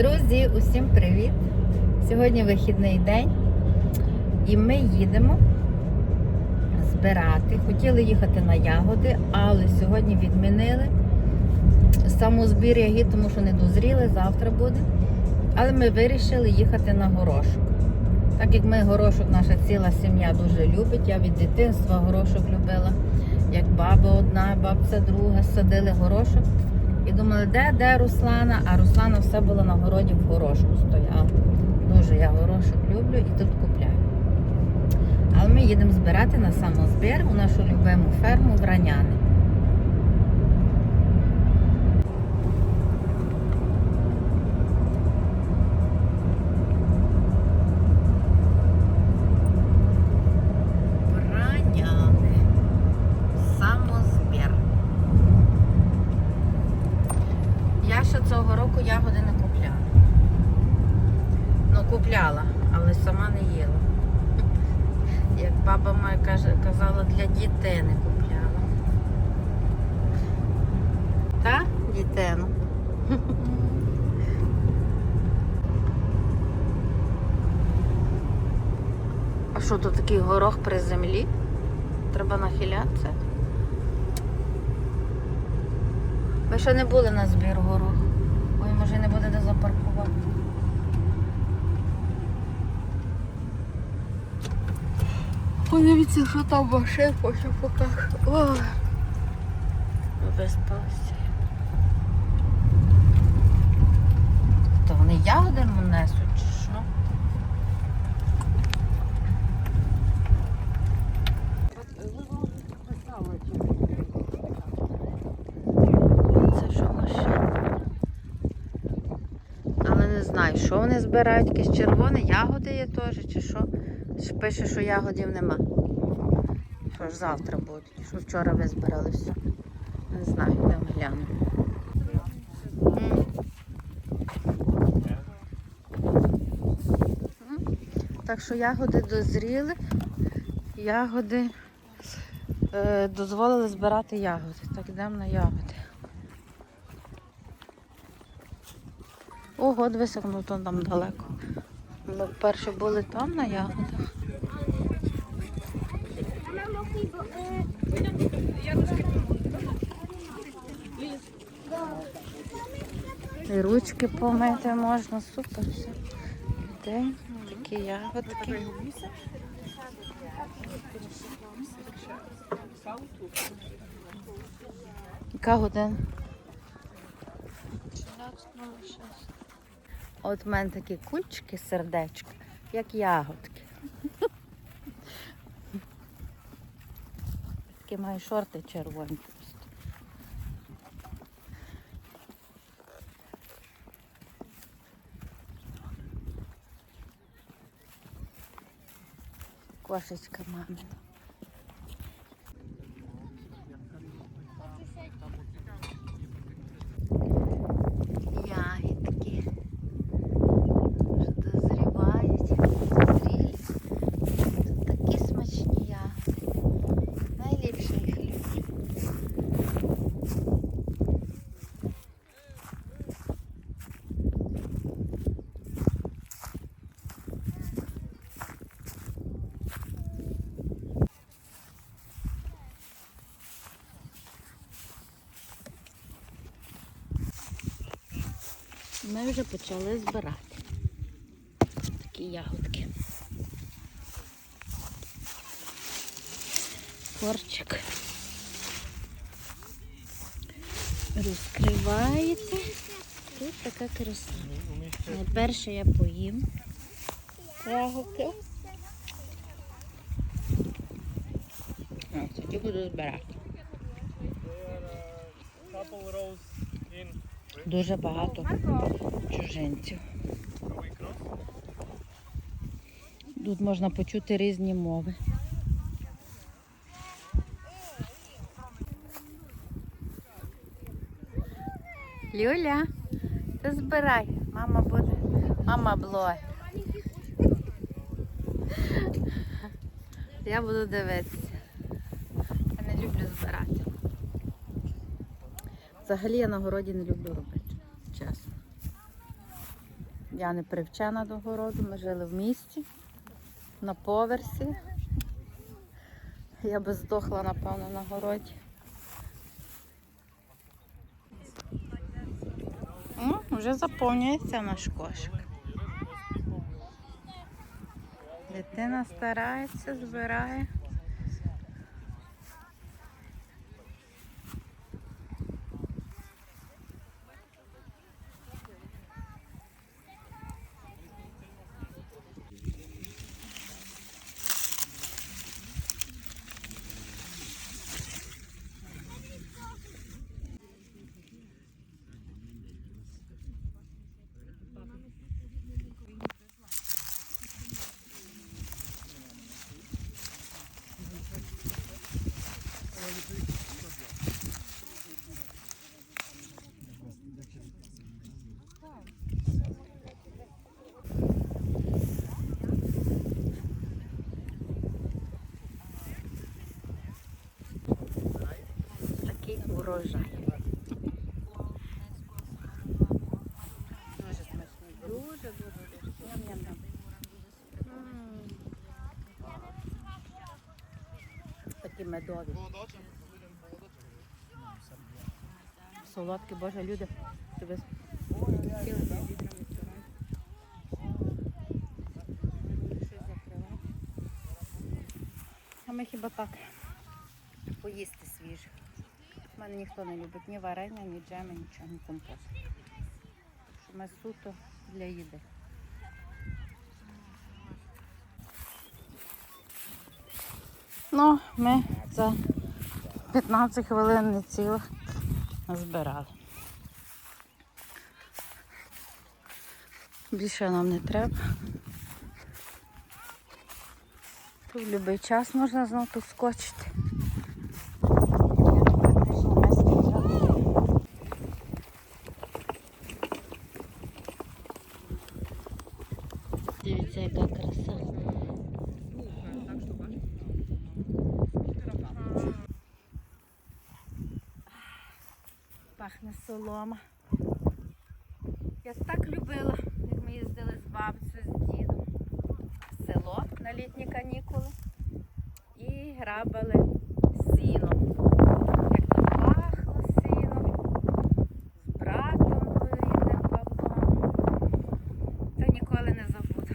Друзі, усім привіт! Сьогодні вихідний день і ми їдемо збирати. Хотіли їхати на ягоди, але сьогодні відмінили самозбір ягід, тому що не дозріли, завтра буде. Але ми вирішили їхати на горошок. Так як ми горошок, наша ціла сім'я дуже любить. Я від дитинства горошок любила. Як баба одна, бабця друга, садили горошок. І думали, де, де Руслана? А Руслана все було на городі в горошку стояла. Дуже я горошок люблю і тут купляю. Але ми їдемо збирати на самозбір у нашу любиму ферму в Раняни. Раняни. Самозбір. Я ще цього року ягоди не купляла. Ну, купляла, але сама не їла. Як баба моя каже, казала, для дітей не купляла. Та, дітину? А що тут такий горох при землі? Треба нахилятися? Ми ще не були на збір горох. Ой, може не буде де запаркувати. Подивіться, що там машин, хочу покажу. Ой. Виспалася. То вони ягоди несуть чи що? Це що машина? Але не знаю, що збирають, якісь червоні ягоди є теж, чи що. Пише, що ягодів нема. Що ж завтра будуть, що вчора ви збирали все. Не знаю. М. М. Так що ягоди дозріли, ягоди е, дозволили збирати ягоди. Так, йдемо на ягоди. Ого, дивись, як воно там далеко. Ми вперше були там на ягодах. І ручки помити можна, супер все. День, такі ягодки. Яка година? От в мене такі кульчики, сердечко, як ягодки. Такі маю шорти червоні просто. Кошечка мамина. Ягідки. Вже дозрівають, зрілі. Тут такі смачні ягоди. Найліпше їх люблю. Ми вже почали збирати такі ягодки. Корчик. Розкриваєте. Тут така краса. Найперше я поїм ягодки. А, тоді буду збирати. couple rows Дуже багато чужинців. Тут можна почути різні мови. Люля, ти збирай. Мама буде. Мама блогер. Я буду дивитися. Я не люблю збирати. Взагалі я на городі не люблю робити. Я не привчена до городу, ми жили в місті, на поверсі. Я би здохла, напевно, на городі. О, вже заповнюється наш кошик. Дитина старається, збирає. Урожай. Дуже смачний. Дуже, дуже, дуже. Ням-ням-ням. Такі медові. Солодкі, боже, люди. Тебе. А ми хіба так поїсти свіже. У мене ніхто не любить ні варення, ні джеми, нічого, ні компот. Що ми суто для їди. Ну, ми за 15 хвилин не цілих збирали. Більше нам не треба. Тут в будь-який час можна знову тут скочити. Дивіться, яка краса. Пахне солома. Я так любила, як ми їздили з бабцею, з дідом в село на літні канікули і грабали сіном. Як там пахло сіном, з братом рідним Павлом. Та ніколи не забуду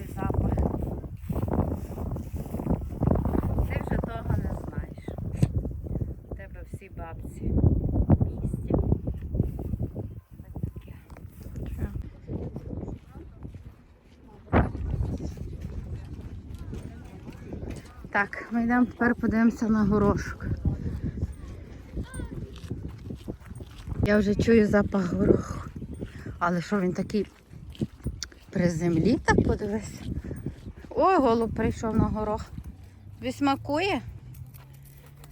той запах. Ти вже того не знаєш. У тебе всі бабці в місті. Ось таке. Так, ми йдемо тепер подивимося на горошок. Я вже чую запах гороху. Але що він такий при землі, так подивись. Ой, голуб прийшов на горох. Тобі?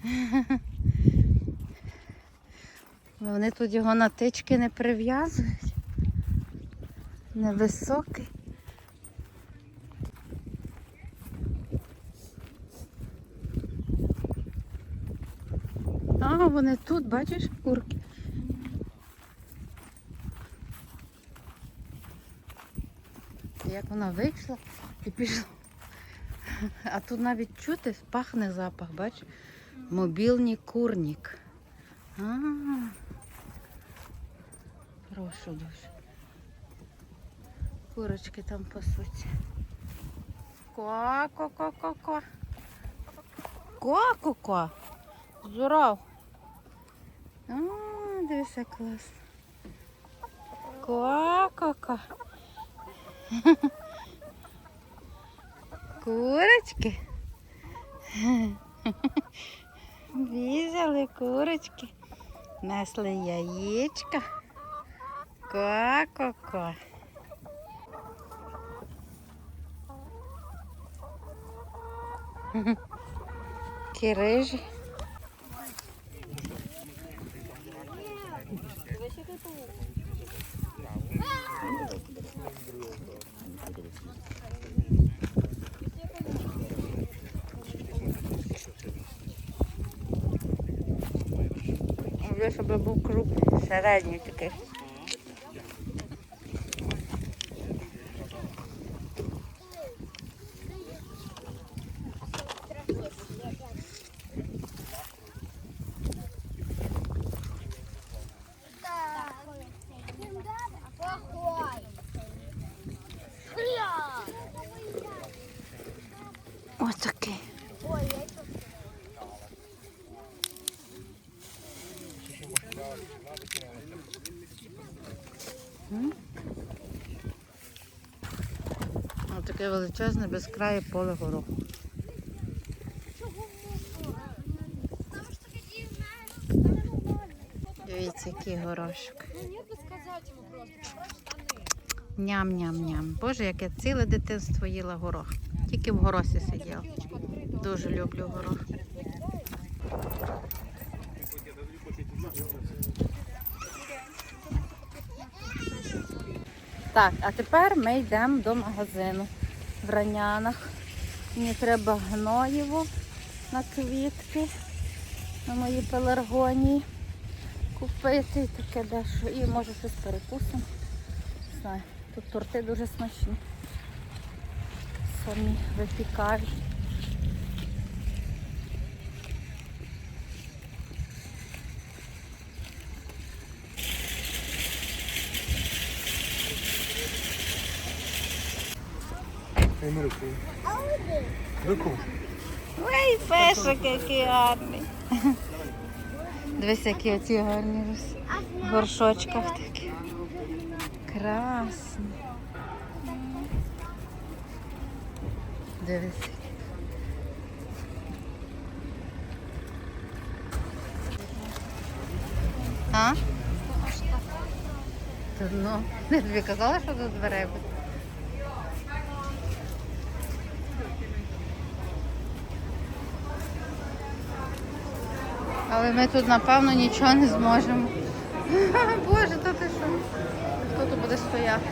Вони тут його на тички не прив'язують. Невисокий. А, вони тут, бачиш, курки. Як вона вийшла і пішла. А тут навіть чути, пахне запах, бачиш? Мобільний курник. А, Прошу дуже. Курочки там пасуться. Ко-ко-ко-ко-ко. Ко-ко-ко. Здоров. А, дивися, клас. Ко-ко-ко. Курочки. Візали курочки. Несли яєчка. Ко-ко-ко. Кирижі. Щоб був круг середній такий. Ось такий. Ось таке величезне безкрає поле гороху. Дивіться, який горошок. Ну нет бы сказать ему просто. Ням-ням-ням. Боже, яке ціле дитинство їла горох. Тільки в горосі сиділа. Дуже люблю горох. Так, а тепер ми йдемо до магазину в Ранянах. Мені треба гноєво на квітки, на мої пеларгонії купити таке дещо. І може щось перекусимо. Не знаю, тут торти дуже смачні. Самі випікають. Руку. Ой, пешик, який гарний. Дивись, які оці гарні в горшочках такі. Красні. Дивись. А? Та ну, я тобі казала, що тут дверей буде. Але ми тут, напевно, нічого не зможемо. Боже, то ти що? Буде стояти?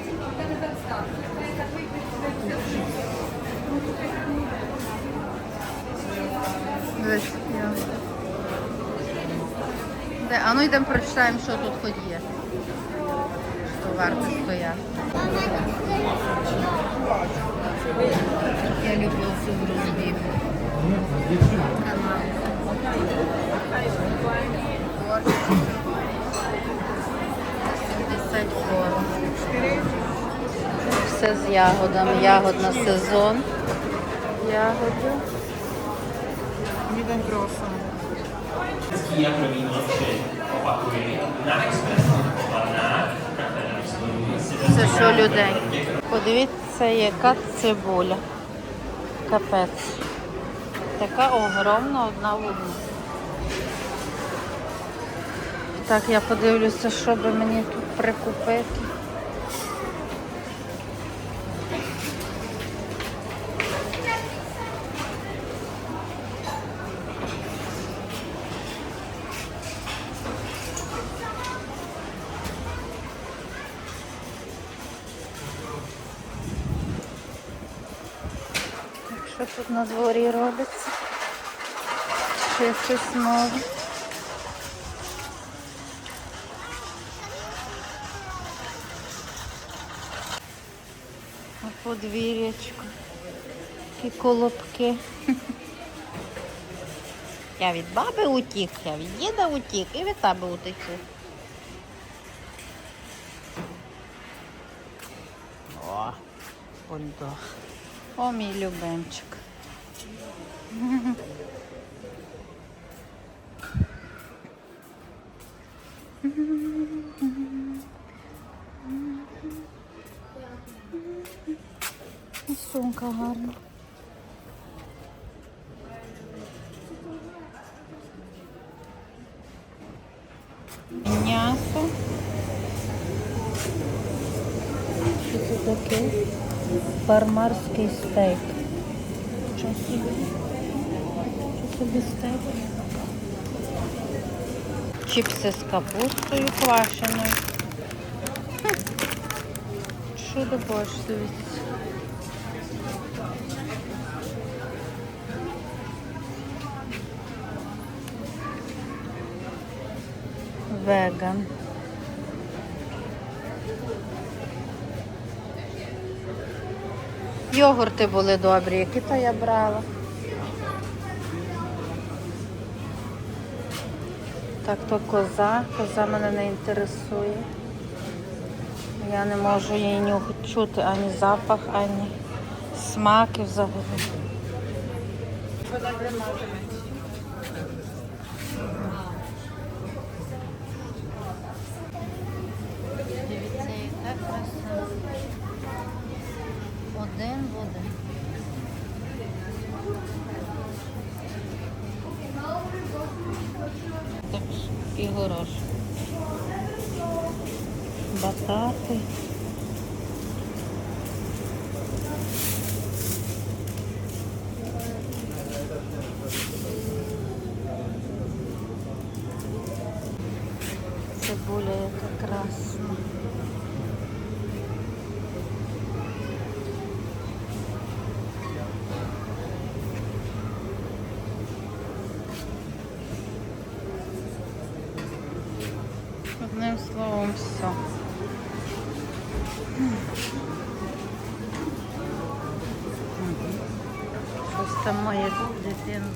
Де? А ну йдемо прочитаємо, що тут хоч є. Що варто стояти. Я люблю цю грузді. Канал. Все з ягодами. Ягодна сезон. Ягоди. Na expresu Це що людей? Подивіться, яка цибуля. Капець. Така огромна одна в Так, я подивлюся, що би мені тут прикупити. Так, що тут на дворі робиться? Ще щось нове. А подвір'ячко. Такі колобки. Я від баби утік, я від діда утік і від тебе утечу. О, бульдог. О, мій любимчик. І сумка гарна. М'ясо. Що це таке? Фармарський стейк. Що собі? Що собі стейк? Чіпси з капустою квашеною. Чудо боже, дивіться. Веган. Йогурти були добрі, які то я брала. Так, то коза, коза мене не інтересує. Я не можу її нюх чути ані запах, ані смак і взагалі. Дивіться, яка краса. Один в один. Так ж і горош. Батати. Цибуля яка красна. Там моя дитину